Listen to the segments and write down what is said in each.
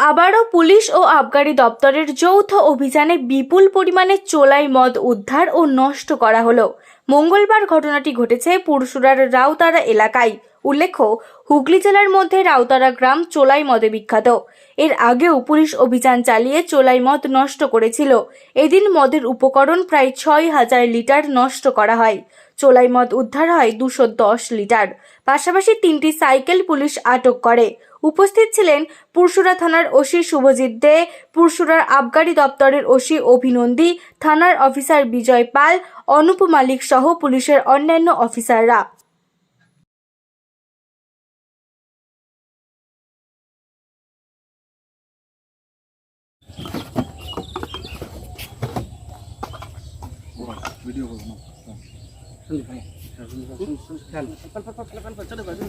আবারও পুলিশ ও আবগারি দপ্তরের যৌথ অভিযানে বিপুল পরিমাণে চোলাই মদ উদ্ধার ও নষ্ট করা হলো। মঙ্গলবার ঘটনাটি ঘটেছে পুরসুরার রাউতারা এলাকায়। উল্লেখ্য, হুগলি জেলার মধ্যে রাউতারা গ্রাম চোলাই মদে বিখ্যাত। এর আগেও পুলিশ অভিযান চালিয়ে চোলাই মদ নষ্ট করেছিল। এদিন মদের উপকরণ প্রায় ছয় হাজার লিটার নষ্ট করা হয়। চোলাই মদ উদ্ধার হয় দুশো দশ লিটার। পাশাপাশি তিনটি সাইকেল পুলিশ আটক করে। উপস্থিত ছিলেন পুরসুরা থানার ওসি শুভজিৎ দে পুরসুরার আবগারি দপ্তরের ওসি অভিনন্দী, থানার অফিসার বিজয় পাল, অনুপ মালিক সহ পুলিশের অন্যান্য অফিসাররা। ভিডিও করব ভাই পাল পাল পাল পাল চলো চলো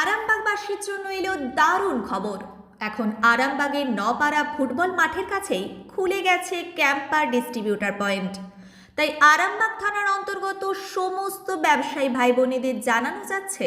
আরামবাগবাসীর জন্য এলো দারুণ খবর। এখন আরামবাগের নপাড়া ফুটবল মাঠের কাছেই খুলে গেছে ক্যাম্পার ডিস্ট্রিবিউটার পয়েন্ট। তাই আরামবাগ থানার অন্তর্গত সমস্ত ব্যবসায়ী ভাই বোনেদের জানানো যাচ্ছে